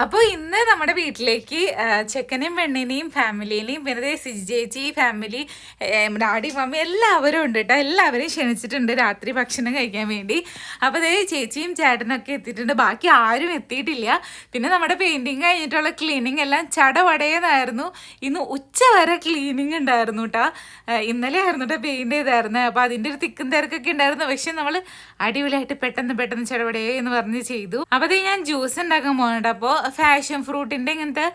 അപ്പോൾ ഇന്ന് നമ്മുടെ വീട്ടിലേക്ക് ചെക്കനെയും പെണ്ണിനെയും ഫാമിലിനെയും പിന്നെ സിജി ചേച്ചി ഫാമിലി ഡാഡി മമ്മി എല്ലാവരും ഉണ്ട് കേട്ടോ എല്ലാവരെയും ക്ഷണിച്ചിട്ടുണ്ട് രാത്രി ഭക്ഷണം കഴിക്കാൻ വേണ്ടി. അപ്പോൾ അതേ ചേച്ചിയും ചേട്ടനൊക്കെ എത്തിയിട്ടുണ്ട്. ബാക്കി ആരും എത്തിയിട്ടില്ല. പിന്നെ നമ്മുടെ പെയിന്റിങ് കഴിഞ്ഞിട്ടുള്ള ക്ലീനിങ് എല്ലാം ചടവടയെന്നായിരുന്നു ഇന്ന് ഉച്ച വരെ ക്ലീനിങ് ഉണ്ടായിരുന്നു കേട്ടോ ഇന്നലെ ആയിരുന്നു കേട്ടോ പെയിന്റ് ചെയ്തായിരുന്നു. അപ്പോൾ അതിന്റെ ഒരു തിക്കും തിരക്കൊക്കെ ഉണ്ടായിരുന്നു. പക്ഷെ നമ്മൾ അടിപൊളിയായിട്ട് പെട്ടെന്ന് പെട്ടെന്ന് ചടപടേ എന്ന് പറഞ്ഞ് ചെയ്തു. അപ്പോൾ ഞാൻ ജ്യൂസ് ഉണ്ടാക്കാൻ പോകുന്നുണ്ട് അപ്പോൾ ഫാഷൻ ഫ്രൂട്ടിന്റെ ഇങ്ങനത്തെ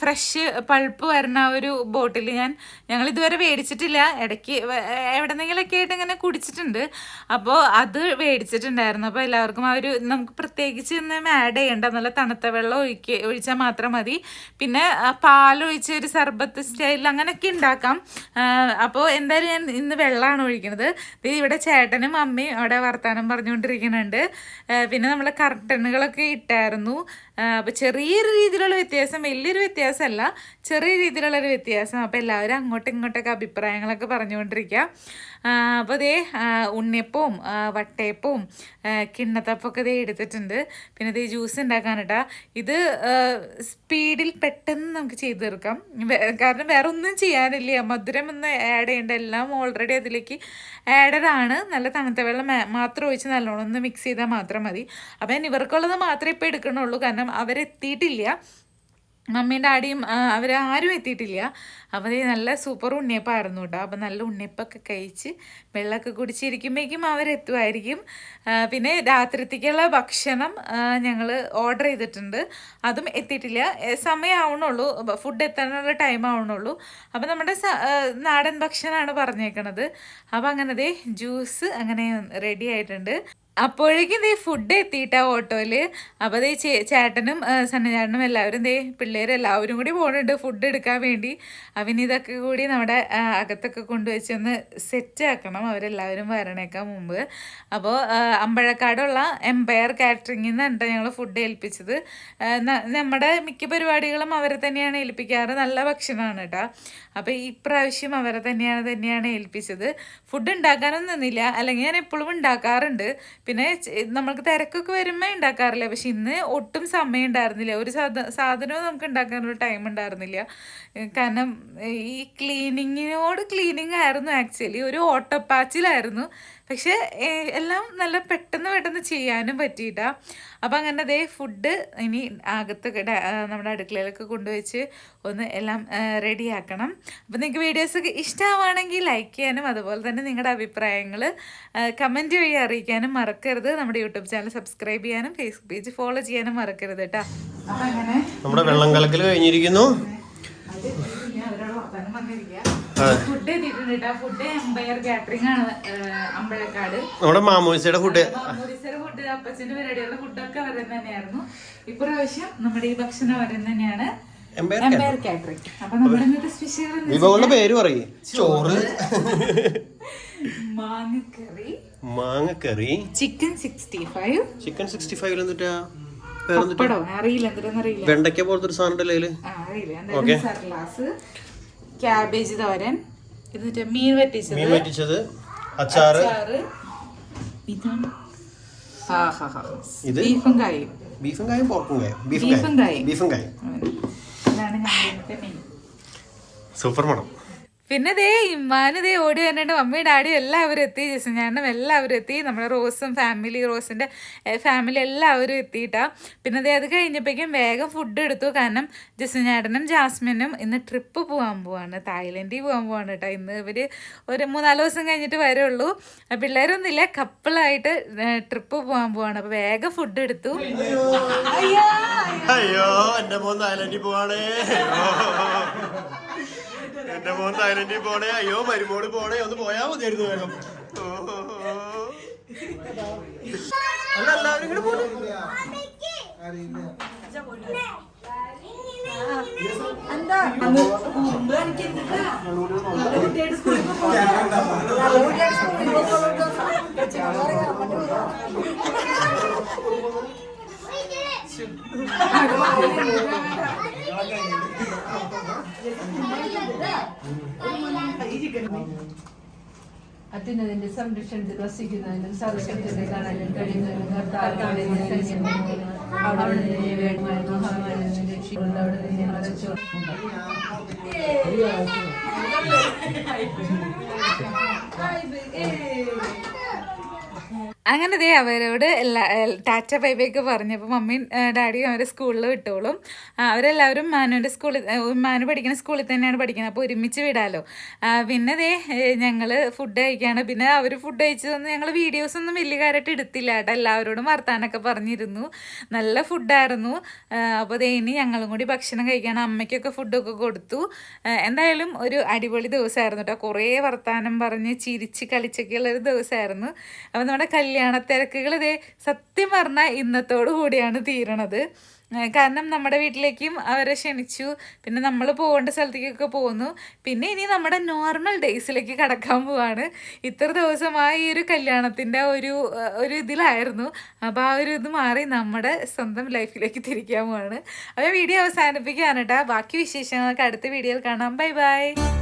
ഫ്രഷ് പൾപ്പ് വരുന്ന ഒരു ബോട്ടിൽ ഞാൻ ഞങ്ങൾ ഇതുവരെ മേടിച്ചിട്ടില്ല. ഇടയ്ക്ക് എവിടെന്നെങ്കിലൊക്കെ ആയിട്ട് ഇങ്ങനെ കുടിച്ചിട്ടുണ്ട്. അപ്പോൾ അത് മേടിച്ചിട്ടുണ്ടായിരുന്നു. അപ്പോൾ എല്ലാവർക്കും ആ ഒരു നമുക്ക് പ്രത്യേകിച്ച് ഒന്നും ആഡ് ചെയ്യേണ്ട. നല്ല തണുത്ത വെള്ളം ഒഴിക്കുക ഒഴിച്ചാൽ മാത്രം മതി. പിന്നെ പാലൊഴിച്ച് ഒരു സർബത്ത് സ്റ്റൈലിൽ അങ്ങനെയൊക്കെ ഉണ്ടാക്കാം. അപ്പോൾ എന്തായാലും ഞാൻ ഇന്ന് വെള്ളമാണ് ഒഴിക്കുന്നത് ഇവിടെ ചേട്ടനും അമ്മയും അവിടെ വർത്താനം പറഞ്ഞുകൊണ്ടിരിക്കുന്നുണ്ട്. പിന്നെ നമ്മൾ കർട്ടനുകളൊക്കെ ഇട്ടായിരുന്നു. അപ്പോൾ ചെറിയൊരു രീതിയിലുള്ള വ്യത്യാസം വലിയൊരു വ്യത്യാസമല്ല. ചെറിയ രീതിയിലുള്ളൊരു വ്യത്യാസം. അപ്പോൾ എല്ലാവരും അങ്ങോട്ടും ഇങ്ങോട്ടൊക്കെ അഭിപ്രായങ്ങളൊക്കെ പറഞ്ഞുകൊണ്ടിരിക്കുക. അപ്പോൾ ആ, ഉണ്ണിയപ്പവും വട്ടയപ്പവും കിണ്ണത്തപ്പൊക്കെ ഇതേ എടുത്തിട്ടുണ്ട്. പിന്നെ ദേ ജ്യൂസ് ഉണ്ടാക്കാനിട്ടാ ഇത് സ്പീഡിൽ പെട്ടെന്ന് നമുക്ക് ചെയ്ത് തീർക്കാം. കാരണം വേറെ ഒന്നും ചെയ്യാനില്ല. മധുരം ഒന്ന് ആഡ് ചെയ്യേണ്ട എല്ലാം ഓൾറെഡി അതിലേക്ക് ആഡഡ് ആണ്. നല്ല തണുത്ത വെള്ളം മാത്രം ഒഴിച്ച് നല്ലോണം ഒന്ന് മിക്സ് ചെയ്താൽ മാത്രം മതി. അപ്പം ഞാൻ ഇവർക്കുള്ളത് മാത്രമേ ഇപ്പോൾ എടുക്കണുള്ളൂ. കാരണം അവരെത്തിയിട്ടില്ല മമ്മീന്റെ ആടിയും അവർ ആരും എത്തിയിട്ടില്ല. അവർ നല്ല സൂപ്പർ ഉണ്ണിയപ്പമായിരുന്നു കേട്ടോ. അപ്പം നല്ല ഉണ്ണിയപ്പൊക്കെ കഴിച്ച് വെള്ളമൊക്കെ കുടിച്ചിരിക്കുമ്പോഴേക്കും അവരെത്തുമായിരിക്കും പിന്നെ രാത്രിത്തേക്കുള്ള ഭക്ഷണം ഞങ്ങൾ ഓർഡർ ചെയ്തിട്ടുണ്ട്. അതും എത്തിയിട്ടില്ല. ഏ, സമയമാവണുള്ളൂ ഫുഡ് എത്താനുള്ള ടൈം ആവണുള്ളൂ. അപ്പം നമ്മുടെ നാടൻ ഭക്ഷണമാണ് പറഞ്ഞേക്കണത്. അപ്പം അങ്ങനെ ദേ ജ്യൂസ് അങ്ങനെ റെഡി ആയിട്ടുണ്ട്. അപ്പോഴേക്കും ദേ ഫുഡ് എത്തിയിട്ടാ ഓട്ടോയിൽ അപ്പോൾ ദേ ചേ ചേട്ടനും സന്നചേട്ടനും എല്ലാവരും ദേ പിള്ളേരും എല്ലാവരും കൂടി പോകുന്നുണ്ട് ഫുഡ് എടുക്കാൻ വേണ്ടി. അവന് ഇതൊക്കെ കൂടി നമ്മുടെ അകത്തൊക്കെ അകത്തൊക്കെ കൊണ്ടുവച്ചൊന്ന് സെറ്റ് ആക്കണം അവരെല്ലാവരും വരണേക്കാൻ മുമ്പ്. അപ്പോൾ അമ്പഴക്കാടുള്ള എംപയർ കാറ്ററിംഗിൽ നിന്നാണ് ഞങ്ങൾ ഫുഡ് ഏൽപ്പിച്ചത്. നമ്മുടെ മിക്ക പരിപാടികളും അവരെ തന്നെയാണ് ഏൽപ്പിക്കാറ്. നല്ല ഭക്ഷണമാണ് കേട്ടോ അപ്പോൾ ഈ പ്രാവശ്യം അവരെ തന്നെയാണ് തന്നെയാണ് ഏൽപ്പിച്ചത്. ഫുഡ് ഉണ്ടാക്കാനൊന്നും നിന്നില്ല. അല്ലെങ്കിൽ ഞാൻ എപ്പോഴും ഉണ്ടാക്കാറുണ്ട്. പിന്നെ നമ്മൾക്ക് തിരക്കൊക്കെ വരുമ്പോൾ ഉണ്ടാക്കാറില്ല പക്ഷെ ഇന്ന് ഒട്ടും സമയം ഉണ്ടായിരുന്നില്ല ഒരു സാധ സാധനവും നമുക്ക് ഉണ്ടാക്കാനുള്ള ടൈം ഉണ്ടായിരുന്നില്ല കാരണം ഈ ക്ലീനിങ്ങിനോട് ക്ലീനിങ് ആയിരുന്നു ആക്ച്വലി ഒരു ഓട്ടപ്പാച്ചിലായിരുന്നു. പക്ഷെ എല്ലാം നല്ല പെട്ടെന്ന് പെട്ടെന്ന് ചെയ്യാനും പറ്റിയിട്ട. അപ്പം അങ്ങനെ അതേ ഫുഡ് ഇനി അകത്ത് ഡ- നമ്മുടെ അടുക്കളയിലൊക്കെ കൊണ്ടുവച്ച് ഒന്ന് എല്ലാം റെഡിയാക്കണം. അപ്പം നിങ്ങൾക്ക് വീഡിയോസൊക്കെ ഇഷ്ടമാവാണെങ്കിൽ ലൈക്ക് ചെയ്യാനും അതുപോലെ തന്നെ നിങ്ങളുടെ അഭിപ്രായങ്ങൾ കമന്റ് വഴി അറിയിക്കാനും മറക്കരുത്. നമ്മുടെ യൂട്യൂബ് ചാനൽ സബ്സ്ക്രൈബ് ചെയ്യാനും ഫേസ്ബുക്ക് പേജ് ഫോളോ ചെയ്യാനും മറക്കരുത് കേട്ടോ. അപ്പം അങ്ങനെ നമ്മുടെ വെള്ളം കലക്കൽ കഴിഞ്ഞിരിക്കുന്നു. വർത്താനം. ഫുഡ് എംപയർ കാറ്ററിംഗ് ആണ് അമ്പഴക്കാട് നമ്മുടെ മാമോസിയുടെ ഫുഡ് മാമോദിസയുടെ ഫുഡ് അപ്പച്ചന്റെ പരിപാടികളുടെ ഫുഡൊക്കെ വരുന്ന തന്നെയായിരുന്നു. ഇപ്രാവശ്യം നമ്മുടെ ഈ ഭക്ഷണം തന്നെയാണ് എംപയർ കാറ്ററിംഗ് അപ്പൊ നമ്മുടെ ഇന്നത്തെ സ്പെഷ്യൽ വിഭവങ്ങളുടെ പേര് പറയും. ചോറ്. മാങ്ങക്കറി. മാങ്ങക്കറി. Chicken sixty five chicken sixty five എന്നിട്ടാ വെണ്ടയ്ക്ക പോലത്തെ ഒരു സാധനം ഉണ്ടല്ലേ ക്യാബേജ് തോരൻ. എന്നിട്ട് മീൻ വറ്റിച്ചത്. മീൻ വറ്റിച്ചത് അച്ചാറ്. അച്ചാറ്. ഇതാണ്. ഇത് ബീഫും കായും. ബീഫും കായും പോർക്കും കായും. ബീഫും കായും. ബീഫും കായും. സൂപ്പർ മണം. പിന്നെ ദേ ഇമ്മാന് ദേ ഓടി വന്നിട്ട് മമ്മിയും ഡാഡിയും എല്ലാവരും എത്തി. ജസഞ്ഞാണ്ടും എല്ലാവരും എത്തി. നമ്മുടെ റോസും ഫാമിലി റോസിന്റെ ഫാമിലി എല്ലാവരും എത്തിയിട്ടാ. പിന്നെ ദേ അത് കഴിഞ്ഞപ്പോഴേക്കും വേഗം ഫുഡ് എടുത്തു. കാരണം ജസഞ്ഞാടനും ജാസ്മിനും ഇന്ന് ട്രിപ്പ് പോകാൻ പോവാണ്. തായ്ലൻഡിൽ പോകാൻ പോവാണ് കേട്ടോ ഇന്ന് ഇവർ ഒരു മൂന്നാൽ ദിവസം കഴിഞ്ഞിട്ട് വരുള്ളൂ. പിള്ളേരൊന്നുമില്ല. കപ്പിളായിട്ട് ട്രിപ്പ് പോകാൻ പോവാണ്. അപ്പോൾ വേഗം ഫുഡ് എടുത്തു. അയ്യോ അയ്യോ. എന്റെ മോൻ തായ്ലൻഡിൽ പോവാണേ. എന്റെ മോൻ തായ്ലൻഡിൽ പോണേ. അയ്യോ മരുമോട് പോണേ. ഒന്ന് പോയാ മതിയായിരുന്നു വേഗം. ഓ. അല്ല എല്ലാവരും കൂടെ പോണേ. അത്യുന്നതിന്റെ സംരക്ഷണത്തിൽ വസിക്കുന്നതിനും സർവശക്തത്തെ കാണാനും കഴിയുന്നതിനും കർത്താവിന്റെ സൈന്യം അവിടെ വേണമായ മഹാമാരി അങ്ങനെ ദേ അവരോട് ടാറ്റ ബൈ ബൈ ഒക്കെ പറഞ്ഞപ്പോൾ മമ്മിയും ഡാഡി ഡാഡിയും അവരെ സ്കൂളിൽ വിട്ടോളും. അവരെല്ലാവരും മാനുവിന്റെ സ്കൂളിൽ മാനു പഠിക്കുന്ന സ്കൂളിൽ തന്നെയാണ് പഠിക്കുന്നത്. അപ്പോൾ ഒരുമിച്ച് വിടാമല്ലോ പിന്നെ ദേ ഞങ്ങൾ ഫുഡ് കഴിക്കുകയാണ് പിന്നെ അവർ ഫുഡ് കഴിച്ചതൊന്നും ഞങ്ങൾ വീഡിയോസ് ഒന്നും വലിയ കാര്യമായിട്ട് എടുത്തില്ല കേട്ടോ. എല്ലാവരോടും വർത്താനൊക്കെ പറഞ്ഞിരുന്നു. നല്ല ഫുഡായിരുന്നു അപ്പോൾ ദേ ഇനി ഞങ്ങളും കൂടി ഭക്ഷണം കഴിക്കണം. അമ്മയ്ക്കൊക്കെ ഫുഡൊക്കെ കൊടുത്തു. എന്തായാലും ഒരു അടിപൊളി ദിവസമായിരുന്നു കേട്ടോ. കുറേ വർത്താനം പറഞ്ഞ് ചിരിച്ച് കളിച്ചൊക്കെയുള്ളൊരു ദിവസമായിരുന്നു. അപ്പോൾ നമ്മുടെ കല്യാണ തിരക്കുകൾ. ഇതേ സത്യം പറഞ്ഞാൽ ഇന്നത്തോടു കൂടിയാണ് തീരണത്. കാരണം നമ്മുടെ വീട്ടിലേക്കും അവരെ ക്ഷണിച്ചു. പിന്നെ നമ്മൾ പോകേണ്ട സ്ഥലത്തേക്കൊക്കെ പോകുന്നു പിന്നെ ഇനി നമ്മുടെ നോർമൽ ഡേയ്സിലേക്ക് കടക്കാൻ പോവാണ്. ഇത്ര ദിവസമായി ഈ ഒരു കല്യാണത്തിന്റെ ഒരു ഒരു ഇതിലായിരുന്നു. അപ്പോൾ ആ ഒരു ഇത് മാറി നമ്മുടെ സ്വന്തം ലൈഫിലേക്ക് തിരിക്കാൻ പോവാണ്. അപ്പോൾ വീഡിയോ അവസാനിപ്പിക്കുകയാണ് കേട്ടോ. ബാക്കി വിശേഷങ്ങൾക്ക് അടുത്ത വീഡിയോയിൽ കാണാം. Bye bye.